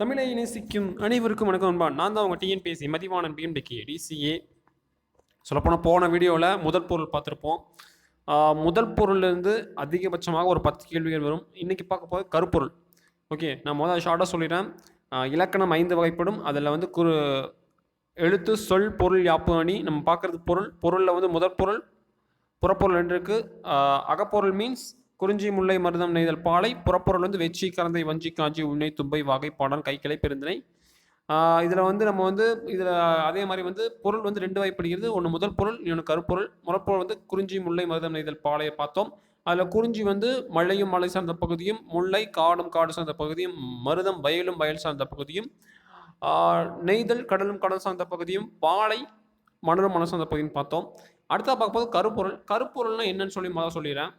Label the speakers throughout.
Speaker 1: தமிழை நேசிக்கும் அனைவருக்கும் வணக்கம் அன்பா. நான் தான் உங்கள் டிஎன்பிஎஸ்சி மதிவானன் பிஎன்பிக்கு டிசிஏ. சொல்லப்போனால் போன வீடியோவில் முதல் பொருள் பார்த்துருப்போம். முதல் பொருள்லேருந்து அதிகபட்சமாக ஒரு பத்து கேள்விகள் வரும். இன்றைக்கி பார்க்க போது கருப்பொருள். ஓகே நான் முதல் ஷார்ட்டாக சொல்லிடுறேன். இலக்கணம் ஐந்து வகைப்படும். அதில் வந்து குறு எழுத்து சொல் பொருள் யாப்பு அணி. நம்ம பார்க்குறது பொருள். பொருளில் வந்து முதற் பொருள் புறப்பொருள் ரெண்டு இருக்குது அகப்பொருள் மீன்ஸ் குறிஞ்சி முல்லை மருதம் நெய்தல் பாலை புறப்பொருள் வந்து வெச்சி கலந்தை வஞ்சி காஞ்சி உன்னை தும்பை வாகை பாடான் கைக்கிளை பெருந்தினை இதில் வந்து நம்ம வந்து இதில் அதே மாதிரி வந்து பொருள் வந்து ரெண்டு வகைப்படுகிறது. ஒன்று முதல் பொருள் இன்னொன்று கருப்பொருள். முதற்பொருள் வந்து குறிஞ்சி முல்லை மருதம் நெய்தல் பாலையை பார்த்தோம். அதில் குறிஞ்சி வந்து மழையும் மலை சார்ந்த பகுதியும் முல்லை காடும் காடு சார்ந்த பகுதியும் மருதம் வயலும் வயல் சார்ந்த பகுதியும் நெய்தல் கடலும் கடல் சார்ந்த பகுதியும் பாலை மணலும் மணல் சார்ந்த பகுதியும் பார்த்தோம். அடுத்தா பார்க்கும்போது கருப்பொருள். கருப்பொருள்னா என்னன்னு சொல்லி முதல்ல சொல்லிடுறேன்.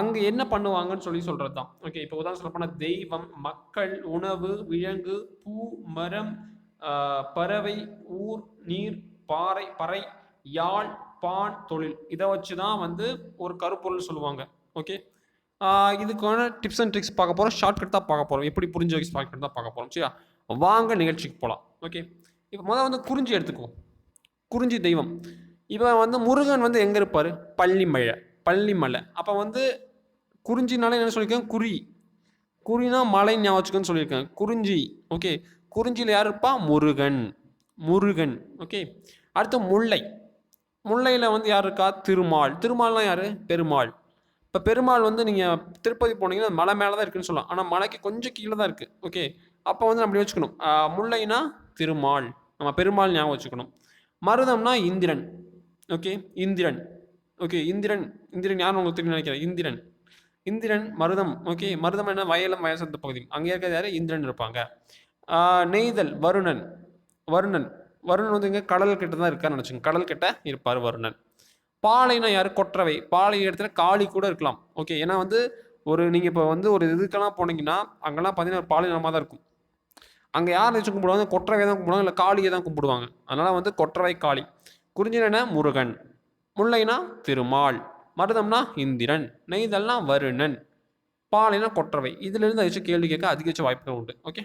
Speaker 1: அங்கே என்ன பண்ணுவாங்கன்னு சொல்லி சொல்கிறது தான் ஓகே இப்போ உதாரணம் சொல்லப்போனால் தெய்வம் மக்கள் உணவு விலங்கு பூ மரம் பறவை ஊர் நீர் பாறை பறை யாழ் பான் தொழில். இதை வச்சு தான் வந்து ஒரு கருப்பொருள் சொல்லுவாங்க. ஓகே இதுக்கான டிப்ஸ் அண்ட் ட்ரிக்ஸ் பார்க்க போகிறோம் ஷார்ட்கட் தான் பார்க்க போகிறோம் எப்படி புரிஞ்ச வைக்க ஷார்ட்கட் தான் பார்க்க போகிறோம் சரியா? வாங்க நிகழ்ச்சிக்கு போகலாம் ஓகே இப்போ முதல்ல வந்து குறிஞ்சி எடுத்துக்குவோம். குறிஞ்சி தெய்வம். இவன் வந்து முருகன் வந்து எங்கே இருப்பார்? பள்ளிமலை பள்ளிமலை அப்போ வந்து குறிஞ்சினாலே என்ன சொல்லியிருக்கேன் குறி. குறினா மலை ஞாபகம் சொல்லியிருக்கேன் குறிஞ்சி. ஓகே குறிஞ்சியில் யார் இருப்பா? முருகன். முருகன். ஓகே அடுத்து முல்லை. முல்லையில் வந்து யார் இருக்கா? திருமால். திருமால்னால் யார்? பெருமாள். இப்போ பெருமாள் வந்து நீங்கள் திருப்பதி போனீங்கன்னா மலை மேலே தான் இருக்குன்னு சொல்லலாம். ஆனால் மலைக்கு கொஞ்சம் கீழே தான் இருக்குது ஓகே அப்போ வந்து நம்ம வச்சுக்கணும். முல்லைனா திருமால். நம்ம பெருமாள் ஞாபகம் வச்சுக்கணும். மருதம்னா இந்திரன். ஓகே இந்திரன். ஓகே இந்திரன் இந்திரன் யார் உங்களுக்கு தெரியும் நினைக்கிறேன். இந்திரன். இந்திரன் மருதம். ஓகே மருதம் என்ன? வயலம் வயசந்த பகுதி. அங்கே இருக்கிறது யாரு? இந்திரன் இருப்பாங்க. நெய்தல் வருணன். வருணன். வருணன் வந்து இங்கே கடல் கிட்ட தான் இருக்கான்னு நினச்சிங்க கடல் கிட்ட இருப்பார் வருணன். பாலைனா யார்? கொற்றவை. பாலை இடத்துல காளி கூட இருக்கலாம். ஓகே ஏன்னா வந்து ஒரு நீங்கள் இப்போ வந்து ஒரு இதுக்கெல்லாம் போனீங்கன்னா அங்கெல்லாம் பார்த்தீங்கன்னா ஒரு பாலை நிலமாக தான் இருக்கும். அங்கே யார் வச்சு கும்பிடுவாங்க? கொற்றவை தான் கும்பிடுவாங்க இல்லை காளியை தான் கும்பிடுவாங்க. அதனால் வந்து கொற்றவை காளி. குறிஞ்சினா முருகன். முல்லைனா திருமால் மருதம்னா இந்திரன் நெய்தல்னா வருணன் பாலைனா கொற்றவை. இதிலிருந்து வச்சு கேள்வி கேட்க அதிகரிச்ச வாய்ப்புகள் உண்டு. ஓகே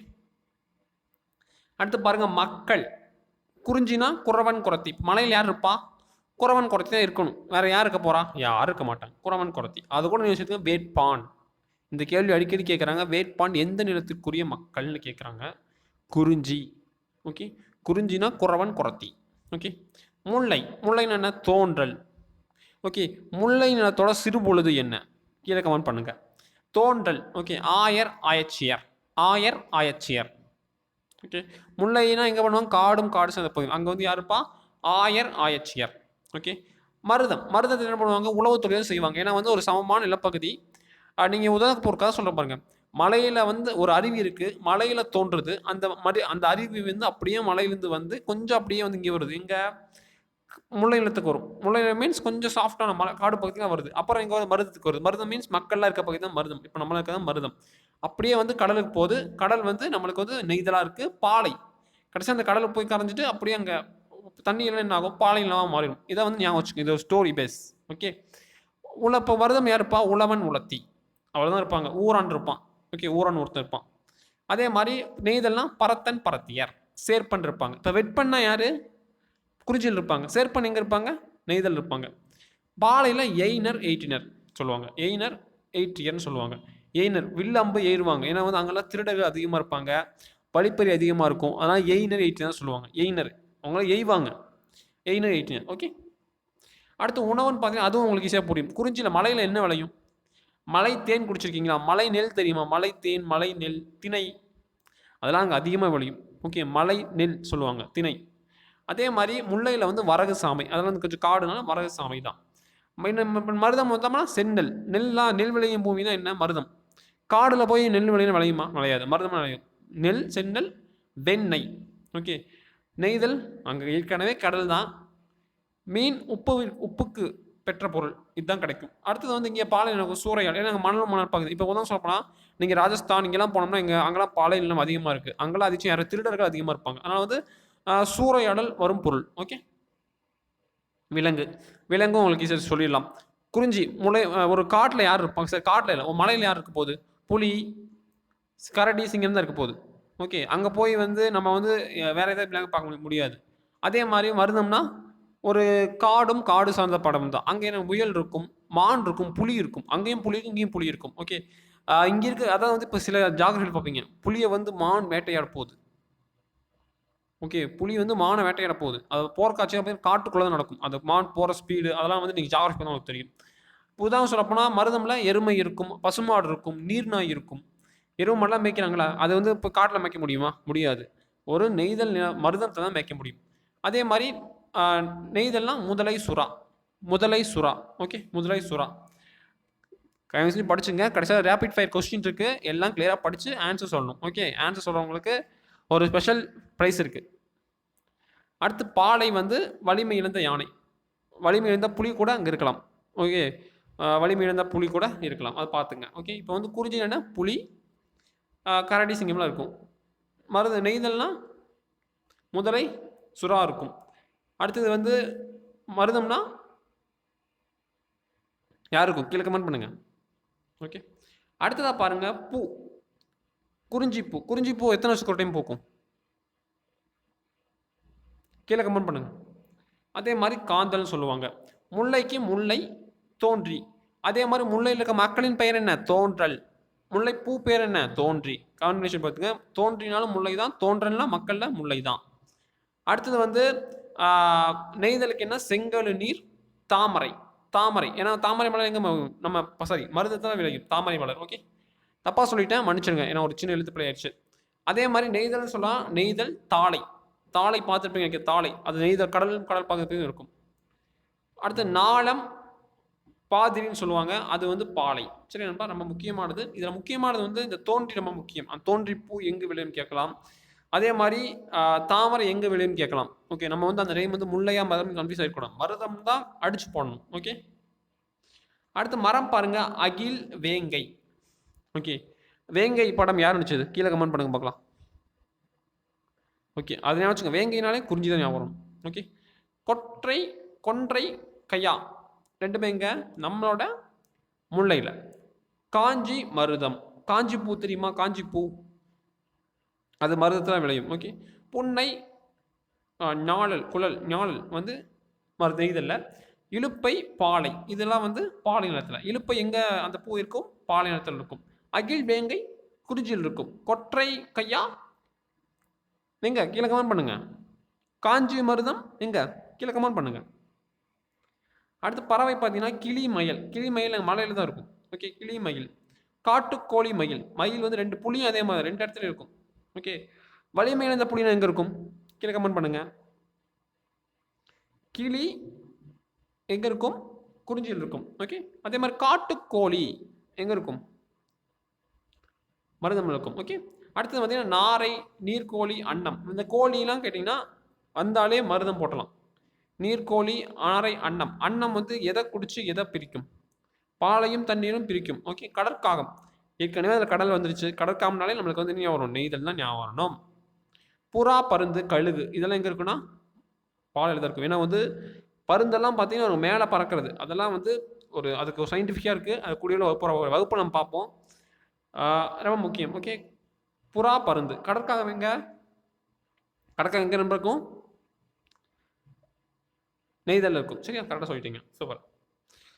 Speaker 1: அடுத்து பாருங்க மக்கள். குறிஞ்சினா குறவன் குரத்தி மலையில் யார் இருப்பா? குறவன் குரத்தி தான் இருக்கணும். வேற யார் இருக்க போறா? யாரும் இருக்க மாட்டாங்க குறவன் குரத்தி அது கூட நீங்க வச்சுக்கோங்க வேட்பான். இந்த கேள்வி அடிக்கடி கேட்குறாங்க வேட்பான் எந்த நிலத்திற்குரிய மக்கள்னு கேட்குறாங்க குறிஞ்சி. ஓகே குறிஞ்சினா குறவன் குரத்தி ஓகே முல்லை. முல்லைன்னு என்ன? தோன்றல். ஓகே முல்லை நிலத்தோட சிறுபொழுது என்ன? கீழே கமெண்ட் பண்ணுங்க. தோன்றல். ஓகே ஆயர் ஆயச்சியர். ஆயர் ஆயச்சியர். ஓகே முல்லைனா எங்கே பண்ணுவாங்க? காடும் காடு சேர்ந்த பகுதி. அங்கே வந்து யாருப்பா? ஆயர் ஆயச்சியர். ஓகே மருதம். மருதத்தை என்ன பண்ணுவாங்க? உழவு தொழில் செய்வாங்க. ஏன்னா வந்து ஒரு சமமான நிலப்பகுதி. நீங்கள் உதாரணத்துக்கு ஒரு கதை சொல்ல பாருங்க. மலையில் வந்து ஒரு அருவி இருக்குது மலையில் தோன்றுது. அந்த மறு அந்த அருவி வந்து அப்படியே மலையிலேருந்து வந்து கொஞ்சம் அப்படியே வந்து இங்கே வருது. இங்கே முல்லை நிலத்துக்கு வரும். முல்லை மீன்ஸ் கொஞ்சம் சாஃப்டான மலை காடு பகுதி தான் வருது. அப்புறம் இங்கே வந்து மருதத்துக்கு வருது. மருதம் மீன்ஸ் மக்கள்லாம் இருக்க பகுதி தான் மருதம். இப்போ நம்மளுக்கு தான் மருதம். அப்படியே வந்து கடலுக்கு போகுது. கடல் வந்து நம்மளுக்கு வந்து நெய்தலாக இருக்குது பாலை. கடைசி அந்த கடலுக்கு போய் கரைஞ்சிட்டு அப்படியே அங்கே தண்ணியெல்லாம் என்ன ஆகும்? பாலை இல்லாமல் மாறிடும். இதை வந்து ஞாபகம் வச்சுக்கோங்க இது ஒரு ஸ்டோரி பேஸ் ஓகே உள்ள இப்போ வருதம் யாருப்பா? உழவன் உலத்தி. அவ்வளோதான் இருப்பாங்க. ஊரான் இருப்பான். ஓகே ஊரான் ஒருத்தன் இருப்பான். அதே மாதிரி நெய்தல்னா பரத்தன் பரத்தியார். சேர்ப்பன் இருப்பாங்க. இப்போ வெட்பன்னா யார்? குறிஞ்சியில் இருப்பாங்க. சேர்ப்பன் எங்கே இருப்பாங்க? நெய்தல் இருப்பாங்க. பாலையில் எய்னர் எயிட்டினர் சொல்லுவாங்க. எய்னர் எயிட்டியர்னு சொல்லுவாங்க. எய்னர் வில்லம்பு ஏறுவாங்க. ஏன்னா வந்து அங்கெல்லாம் திருடர்கள் அதிகமாக இருப்பாங்க. பழிப்பறி அதிகமாக இருக்கும். அதனால் எயினர் எயிட்டினர் சொல்லுவாங்க. எய்னர். அவங்கள எய்வாங்க. எயினர் எயிட்டினர் ஓகே? அடுத்து உணவுன்னு பார்த்தீங்கன்னா அதுவும் உங்களுக்கு ஈஸியாக புரியும். குறிஞ்சியில் மலையில் என்ன விளையும்? மலை தேன் குடிச்சிருக்கீங்களா? மலை நெல் தெரியுமா? மலை தேன் மலை நெல் திணை. அதெல்லாம் அங்கே அதிகமாக விளையும். ஓகே? மலை நெல் சொல்லுவாங்க. திணை. அதே மாதிரி முல்லையில் வந்து வரகு சாமை. அதெல்லாம் வந்து கொஞ்சம் காடுனால வரகு சாமை தான். மருதம் வந்தோம்னா செந்நெல் நெல்லாம் நெல் விளையும் பூமி தான் என்ன? மருதம். காடில் போய் நெல் விளையும் விளையுமா? விளையாது. மருதம் விளையும். நெல் செந்நெல் வெண்ணெய். ஓகே. நெய்தல் அங்கே ஏற்கனவே கடல் தான். மீன் உப்பு உப்புக்கு பெற்ற பொருள். இதுதான் கிடைக்கும். அடுத்தது வந்து இங்கே பாலை நிலம் சூறையால் ஏன்னா அங்கே மணல் மணல் பகுதி. இப்போ உதாரணம் சொல்லப்போனால் நீங்கள் ராஜஸ்தான் இங்கெல்லாம் போனோம்னா இங்கே அங்கெல்லாம் பாலை நிலம் அதிகமாக இருக்குது அங்கெல்லாம் அதிகம் யாரும் திருடர்கள் அதிகமாக இருப்பாங்க. அதனால் வந்து சூறையாடல் வரும் பொருள். ஓகே விலங்கு. விலங்கும் உங்களுக்கு ஈஸியாக சொல்லிடலாம். குறிஞ்சி முளை ஒரு காட்டில் யார் இருப்பாங்க? சார் காட்டில் இல்லை. மலையில் யார் இருக்க போகுது? புலி கரடி சிங்கம் தான் இருக்க போகுது. ஓகே அங்கே போய் வந்து நம்ம வந்து வேறு எதாவது விலங்கு பார்க்க முடியாது. அதே மாதிரி மருந்தம்னா ஒரு காடும் காடு சார்ந்த படம் தான். அங்கே என்ன முயல் இருக்கும் மான் இருக்கும் புலி இருக்கும். அங்கேயும் புலி இருக்கும் இங்கேயும் புலி இருக்கும். ஓகே இங்கே இருக்க அதாவது வந்து இப்போ சில ஜாகிரபியில் பார்ப்பீங்க. புலியை வந்து மான் வேட்டையாட போகுது. ஓகே புலி வந்து மானை வேட்டையாட போகுது. அது போகிற காட்சி பார்த்தீங்கன்னா காட்டுக்குள்ளே தான் நடக்கும். அந்த மான் போகிற ஸ்பீடு அதெல்லாம் வந்து நீங்கள் ஜாகிரபி தான் உங்களுக்கு தெரியும். இப்போ உதாரணம் சொல்லப்போனால் மருதமில் எருமை இருக்கும் பசுமாடு இருக்கும் நீர்நாய் இருக்கும். எருமை மாடெலாம் மேய்க்கிறாங்களா? அது வந்து இப்போ காட்டில் மேய்க்க முடியுமா? முடியாது. ஒரு நெய்தல் மருதத்தை தான் மேய்க்க முடியும். அதே மாதிரி நெய்தல்லாம் முதலை சுறா. முதலை சுறா. ஓகே முதலை சுறா. கடைசி படிச்சுங்க. கடைசியாக ரேபிட் ஃபயர் கொஸ்டின் இருக்குது எல்லாம் கிளியராக படித்து ஆன்சர் சொல்லணும். ஓகே ஆன்சர் சொல்கிறவங்களுக்கு ஒரு ஸ்பெஷல் ப்ரைஸ் இருக்குது அடுத்து பாலை வந்து வலிமை இழந்த யானை. வலிமை இழந்த புலி கூட அங்கே இருக்கலாம். ஓகே வலிமை இழந்த புலி கூட இருக்கலாம். அது பார்த்துங்க. ஓகே இப்போ வந்து குறிஞ்சி என்ன? புலி கராட்டி கரடி சிங்கம்லாம் இருக்கும். மருது நெய்தல்னால் முதலை சுறா இருக்கும். அடுத்தது வந்து மருதம்னா யாருக்கும் கீழே கமெண்ட் பண்ணுங்கள் ஓகே அடுத்ததாக பாருங்கள் பூ. குறிஞ்சி பூ. குறிஞ்சி பூ எத்தனை வருஷத்துக்கு ஒரு டைம் பூக்கும்? கீழே கமெண்ட் பண்ணுங்கள் அதே மாதிரி காந்தல்னு சொல்லுவாங்க. முல்லைக்கு முல்லை தோன்றி. அதே மாதிரி முல்லையில் இருக்க மக்களின் பெயர் என்ன? தோன்றல். முல்லை பூ பேர் என்ன? தோன்றி. காம்பினேஷன் பார்த்துங்க. தோன்றினாலும் முல்லை தான் தோன்றல்னா மக்களில் முல்லை தான் அடுத்தது வந்து நெய்தலுக்கு என்ன? செங்கல் நீர் தாமரை. தாமரை. ஏன்னா தாமரை மலர் எங்கே நம்ம சாரி மருதத்தான் விளையும் தாமரை மலர் ஓகே தப்பாக சொல்லிட்டேன். மன்னிச்சிடுங்க. ஏன்னா ஒரு சின்ன எழுத்து ஆயிடுச்சு. அதே மாதிரி நெய்தல்னு சொல்லலாம் நெய்தல் தாளை தாளை பார்த்துருப்பீங்க தாளை. அது நெய்தல் கடல் கடல் பக்கத்துலையும் இருக்கும். அடுத்து நாளம் பாதிரின்னு சொல்லுவாங்க. அது வந்து பாலை. சரி நண்பா? ரொம்ப முக்கியமானது. இதில் முக்கியமானது வந்து இந்த தோன்றி ரொம்ப முக்கியம். அந்த தோன்றி பூ எங்கு விளையும் கேட்கலாம். அதே மாதிரி தாமரை எங்கே விளையும் கேட்கலாம். ஓகே நம்ம வந்து அந்த நேம் வந்து முல்லையா மரம் கன்ஃபியூஸ் ஆகிருக்கணும் மருதம் தான் அடிச்சு போடணும். ஓகே? அடுத்து மரம் பாருங்க. அகில் வேங்கை. ஓகே? வேங்கை படம் யார் நடிச்சது? கீழே கமெண்ட் பண்ணுங்க பார்க்கலாம். ஓகே அது ஞாபகம் வச்சுங்க வேங்கைனாலே குறிஞ்சி தான் ஞாபகம் வரும். ஓகே கொற்றை கொன்றை கையா. ரெண்டுமே எங்க? நம்மளோட முல்லையில். காஞ்சி மருதம். காஞ்சி பூ தெரியுமா? காஞ்சி பூ. அது மருதத்தில் விளையும். ஓகே புன்னை ஞாழல் குழல் ஞாழல் வந்து மருத இதில் இலுப்பை பாலை. இதெல்லாம் வந்து பாலை நிலத்தில். இலுப்பை எங்கே அந்த பூ இருக்கும்? பாலை நிலத்தில் இருக்கும். அகில் வேங்கை குறிஞ்சியில் இருக்கும். கொற்றை கையா எங்கே கீழே கமெண்ட் பண்ணுங்க. காஞ்சி மருதம் எங்கே கீழே கமெண்ட் பண்ணுங்க. அடுத்து பறவை பார்த்தீங்கன்னா கிளி மயில். கிளி மயில் அங்க மலையில தான் இருக்கும். ஓகே கிளி மயில். காட்டுக்கோழி மயில். மயில் வந்து ரெண்டு புளியும் அதே மாதிரி ரெண்டு இடத்துல இருக்கும். ஓகே வலிமையில் இந்த புலினா எங்க இருக்கும்? கீழே கமெண்ட் பண்ணுங்க. கிளி எங்க இருக்கும்? குறிஞ்சியில் இருக்கும். ஓகே அதே மாதிரி காட்டுக்கோழி எங்க இருக்கும்? மருதம் இருக்கும். ஓகே அடுத்தது பார்த்தீங்கன்னா நாரை நீர்க்கோழி அன்னம். இந்த கோழிலாம் கேட்டிங்கன்னா வந்தாலே மருதம் போட்டலாம். நீர்க்கோழி ஆரை அன்னம். அன்னம் வந்து எதை குடிச்சு எதை பிரிக்கும்? பாலையும் தண்ணீரும் பிரிக்கும். ஓகே கடற்காகம். ஏற்கனவே அதில் கடல் வந்துருச்சு. கடற்காகம்னாலே நம்மளுக்கு வந்து ஞாபகம் வரும்? நெய்தல் தான் ஞாபகம் வரணும். புறா பருந்து கழுகு. இதெல்லாம் எங்கே இருக்குன்னா? பாலையில் தான் இருக்கும். ஏன்னா வந்து பருந்தெல்லாம் பார்த்தீங்கன்னா மேலே பறக்கிறது. அதெல்லாம் வந்து ஒரு அதுக்கு ஒரு சயின்டிஃபிக்காக இருக்குது அது கூடிய வகுப்பு வகுப்பு நம்ம பார்ப்போம். ரொம்ப முக்கியம். ஓகே புறா பருந்து. கடற்காகம் எங்க? கடற்காகம் எங்கே நம்ப இருக்கும்? நெய்தல் இருக்கும். சரியா? கரெக்டாக சொல்லிட்டீங்க. சூப்பர்.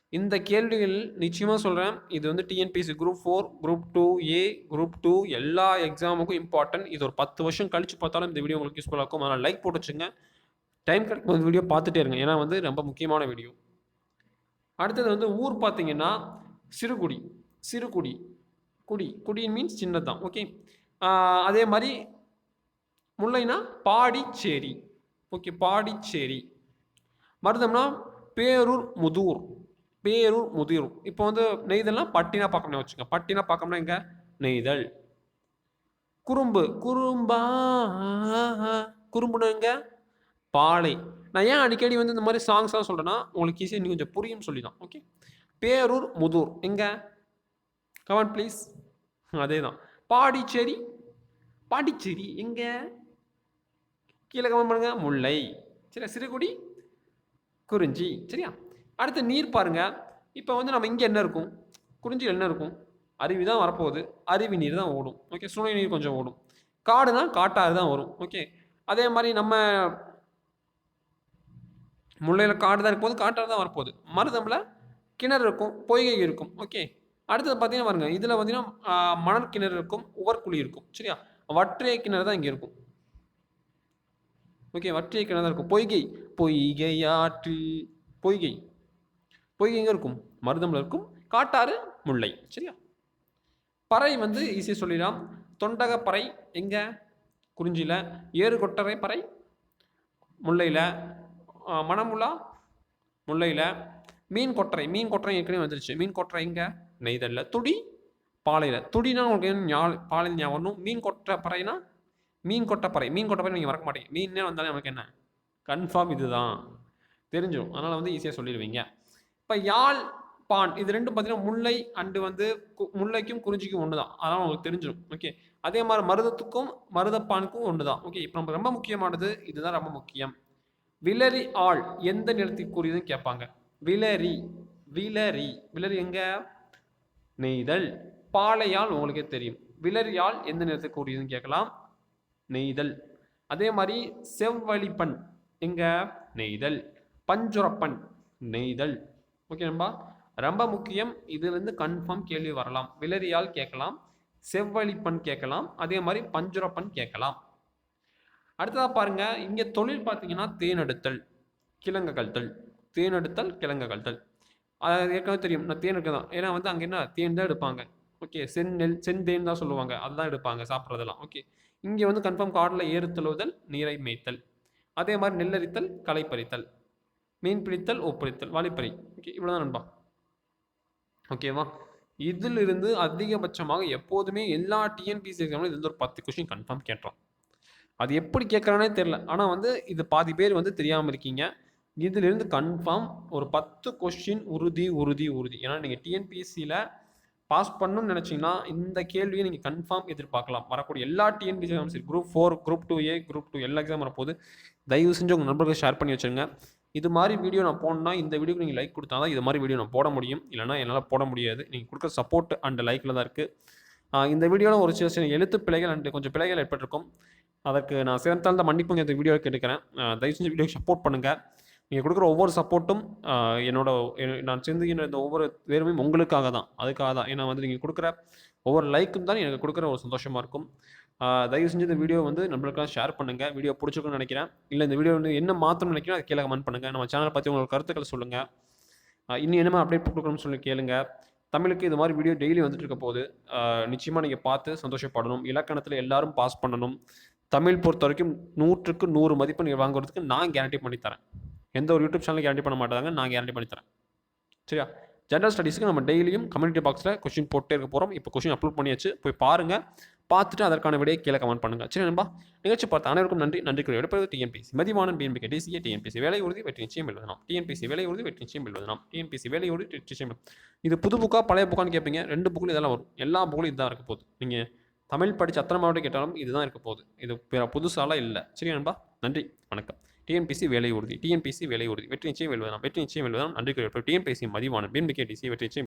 Speaker 1: இந்த கேள்விகள் நிச்சயமாக சொல்கிறேன் இது வந்து TNPSC group four group two A group two எல்லா எக்ஸாமுக்கும் இம்பார்ட்டன்ட் இது ஒரு பத்து வருஷம் கழிச்சு பார்த்தாலும் இந்த வீடியோ உங்களுக்கு யூஸ்ஃபுல்லாக இருக்கும். அதனால் லைக் போட்டு வச்சுங்க. டைம் கிடைக்கும் போது வீடியோ பார்த்துட்டே இருங்க. ஏன்னா வந்து ரொம்ப முக்கியமான வீடியோ அடுத்தது வந்து ஊர் பார்த்தீங்கன்னா சிறுகுடி. சிறுகுடி. குடி. குடியின் மீன்ஸ் சின்னதான் ஓகே அதே மாதிரி முல்லைனா பாடிச்சேரி. ஓகே பாடிச்சேரி. மருதம்னா பேரூர் முதூர். பேரூர் முதியூர் இப்போ வந்து நெய்தல்னா பட்டினா பாக்கம்னு வச்சுங்க பட்டினா பாக்கம்னா எங்க? நெய்தல். குறும்பு. குறும்பா குறும்புனா எங்க? பாலை. நான் ஏன் அடிக்கடி வந்து இந்த மாதிரி சாங்ஸ்லாம் சொல்கிறேன்னா உங்களுக்கு ஈஸியாக இன்னும் கொஞ்சம் புரியும்னு சொல்லி தான் ஓகே பேரூர் முதூர். எங்க? கமெண்ட் ப்ளீஸ் அதே தான் பாடிச்சேரி பாண்டிச்சேரி எங்க? கீழே கமெண்ட் பண்ணுங்க. முல்லை. சரியா? சிறுகுடி குறிஞ்சி. சரியா? அடுத்து நீர் பாருங்க. இப்போ வந்து நம்ம இங்கே என்ன இருக்கும்? குறிஞ்சியில் என்ன இருக்கும்? அருவி தான் வரப்போகுது. அருவி நீர் தான் ஓடும். ஓகே சுனை நீர் கொஞ்சம் ஓடும். காடுனா காட்டாறு தான் வரும். ஓகே அதே மாதிரி நம்ம முல்லையில் காடு தான் இருக்கும்போது காட்டாறு தான் வரப்போகுது. மருதமில் கிணறு இருக்கும். பொய்கை இருக்கும். ஓகே அடுத்தது பார்த்தீங்கன்னா பாருங்கள் இதில் பார்த்தீங்கன்னா மணல் கிணறு இருக்கும். உவர்குழி இருக்கும். சரியா? வற்றிய கிணறு தான் இங்கே இருக்கும். ஓகே வற்றிய கிணறு தான் இருக்கும். பொய்கை பொய்கை ஆற்று பொய்கை. பொய்கை எங்கே இருக்கும்? மருதமில் இருக்கும். காட்டாறு முல்லை. சரியா? பறை வந்து ஈஸியாக சொல்லிடலாம். தொண்டக பறை எங்கே? குறிஞ்சியில். ஏறு கொட்டரை பறை முல்லையில். மணமுலா முல்லையில். மீன் கொட்டரை. மீன் கொட்டரை ஏற்கனவே வந்துருச்சு. மீன் கொட்டரை எங்கே? நெய்தலில். துடி பாலையில். துடினா உங்களுக்கு என்ன பாலையில் ஞாபகம் வரணும்? மீன் கொட்டை பறைனா? மீன் கொட்டை பறை. மீன் கொட்டை பறை நீங்கள் மறக்க மாட்டீங்க. மீனே வந்தாலே நமக்கு என்ன? கன்ஃபார்ம் இதுதான். தெரிஞ்சிடும் அதனால் வந்து ஈஸியாக சொல்லிடுவீங்க. இப்போ யாழ் பான் இது ரெண்டும் பார்த்தீங்கன்னா முல்லை அண்டு வந்து கு- முல்லைக்கும் குறிஞ்சிக்கும் ஒன்று தான் அதனால் உங்களுக்கு தெரிஞ்சிடும் ஓகே அதே மாதிரி மருதத்துக்கும் மருதப்பானுக்கும் ஒன்று தான் ஓகே இப்போ நம்ம ரொம்ப முக்கியமானது இதுதான் ரொம்ப முக்கியம். விலரி ஆள் எந்த நிலத்திற்குரியதுன்னு கேட்பாங்க. விலரி விலரி விலரி எங்க? நெய்தல் பாலையால் உங்களுக்கே தெரியும். விலரியால் எந்த நிலத்திற்குரியதுன்னு கேட்கலாம். நெய்தல். அதே மாதிரி செவ்வழிப்பன் எங்க? நெய்தல். பஞ்சுரப்பன் நெய்தல். ஓகே ரொம்ப முக்கியம். இதுலேருந்து கன்ஃபார்ம் கேள்வி வரலாம். விலரியால் கேட்கலாம். செவ்வழிப்பன் கேட்கலாம். அதே மாதிரி பஞ்சுரப்பன் கேட்கலாம். அடுத்ததாக பாருங்க. இங்கே தொழில் பார்த்தீங்கன்னா தேனெடுத்தல் கிழங்கு கழுத்தல் தேனெடுத்தல் கிழங்கு கழுத்தல் அது ஏற்கனவே தெரியும். நான் தேன் எடுக்க தான் ஏன்னா வந்து அங்கே என்ன? தேன் தான் எடுப்பாங்க. ஓகே செந்நெல் செந்தேன் தான் சொல்லுவாங்க. அதுதான் எடுப்பாங்க சாப்பிட்றதெல்லாம். ஓகே இங்கே வந்து கன்ஃபார்ம் காட்டில் ஏறுத்தழுவுதல் நீரை மேய்த்தல். அதே மாதிரி நெல்லரித்தல் களை பறித்தல் மீன் பிடித்தல் ஒப்பறித்தல் வாலிப்பறி. ஓகே இவ்வளோ தான் நண்பா ஓகேவா இதிலிருந்து அதிகபட்சமாக எப்போதுமே எல்லா டிஎன்பிசி எக்ஸாம்லையும் இதுல ஒரு பத்து கொஷின் கன்ஃபார்ம் கேட்டுரும். அது எப்படி கேட்குறானே தெரில ஆனால் வந்து இது பாதி பேர் வந்து தெரியாமல் இருக்கீங்க. இதிலிருந்து கன்ஃபார்ம் ஒரு பத்து கொஷின் உறுதி உறுதி உறுதி. ஏன்னா நீங்கள் டிஎன்பிஎஸ்சியில் பாஸ் பண்ணணும்னு நினச்சிங்கன்னா இந்த கேள்வியை நீங்கள் கன்ஃபார்ம் எதிர்பார்க்கலாம். வரக்கூடிய எல்லா டிஎன்பிசி எக்ஸாம் சரி group four group two A group two எல்லா எக்ஸாம் வரப்போது தயவு செஞ்சு உங்கள் நண்பர்களுக்கு ஷேர் பண்ணி வச்சுருங்க. இது மாதிரி வீடியோ நான் போடணும்னா இந்த வீடியோக்கு நீங்கள் லைக் கொடுத்தா தான் இது மாதிரி வீடியோ நான் போட முடியும். இல்லைனா என்னால் போட முடியாது. நீங்கள் கொடுக்குற சப்போர்ட் அண்ட் லைக்கில் தான் இருக்குது இந்த வீடியோவில் ஒரு சில சில எழுத்து பிழைகள் அண்ட் கொஞ்சம் பிழைகள் ஏற்பட்டிருக்கும். அதற்கு நான் சிறந்தாழ்ந்த மன்னிப்பு இந்த வீடியோ கேட்டுக்கிறேன். தயவு செஞ்சு வீடியோக்கு சப்போர்ட் பண்ணுங்கள் நீங்கள் கொடுக்குற ஒவ்வொரு சப்போர்ட்டும் என்னோட நான் சிந்துகின்ற இந்த ஒவ்வொரு வேர்வையும் உங்களுக்காக தான். அதுக்காக தான். ஏன்னா வந்து நீங்கள் கொடுக்குற ஒவ்வொரு லைக்கும் தான் எனக்கு கொடுக்குற ஒரு சந்தோஷமாக இருக்கும். தயவு செஞ்சு இந்த வீடியோ வந்து நம்மளுக்கெல்லாம் ஷேர் பண்ணுங்கள் வீடியோ பிடிச்சிருக்குன்னு நினைக்கிறேன். இல்லை இந்த வீடியோ வந்து என்ன மாற்றணும்னு நினைக்கிறேன் அதை கீழே கமெண்ட் பண்ணுங்கள் நம்ம சேனலை பற்றி உங்களுக்கு கருத்துக்களை சொல்லுங்கள் இன்னும் என்னமா அப்டேட் கொடுக்கணும்னு சொல்லி கேளுங்க. தமிழுக்கு இது மாதிரி வீடியோ டெய்லி வந்துட்டு இருக்க போது நிச்சயமாக நீங்கள் பார்த்து சந்தோஷப்படணும். இலக்கணத்தில் எல்லாரும் பாஸ் பண்ணணும். தமிழ் பொறுத்த வரைக்கும் நூற்றுக்கு நூறு மதிப்பு நீங்கள் வாங்குறதுக்கு நான் கேரண்டி பண்ணி தரேன் எந்த ஒரு யூடியூப் சேனலும் கேரண்டி பண்ண மாட்டாங்க. நான் கேரண்டி பண்ணி தரேன் சரியா ஜென்ரல் ஸ்டடீஸ்க்கு நம்ம டெய்லியும் கம்யூனிட்டி பாக்ஸில் கொஸ்டின் போட்டே இருக்க போகிறோம் இப்போ கொஸ்டின் அப்லோட் பண்ணியாச்சு. போய் பாருங்கள் பார்த்துட்டு அதற்கான விடையை கீழே கமெண்ட் பண்ணுங்கள் சரி நண்பா? நிகழ்ச்சி பார்த்த அனைவருக்கும் நன்றி. நன்றி கூறி எடுப்பது டிஎன்பிசி மதிவான பிஎன்பி டிசிஏ டிஎன்பிசி வேலை உறுதி வெற்றி நிச்சயம் எழுதலாம். டிஎன்பிசி வேலை உறுதி வெற்றி நிச்சயம் எழுதலாம். டிஎன்பிசி வேலை உறுதி வெற்றி நிச்சயம் இது புது புக்காக பழைய புக்கான்னு கேட்பீங்க ரெண்டு புக்கில் இதெல்லாம் வரும். எல்லா புக்கிலும் இதுதான் இருக்க போகுது. நீங்கள் தமிழ் படித்து அத்தனை மாவட்டம் கேட்டாலும் இதுதான் இருக்க போகுது. இது புதுசாலாம் இல்லை. சரி நண்பா? நன்றி. வணக்கம். டிஎன்பிசி வேலை உறுதி டிஎன்பிசி வேலை உறுதி வெற்றி நிச்சயம் வெல்வதாம் வெற்றி நிச்சயம் வெல்வதாம் நன்றி கூறி டிஎன்பிசி மதிவான பிஎன்பி டிசி வெற்றி நிச்சயம்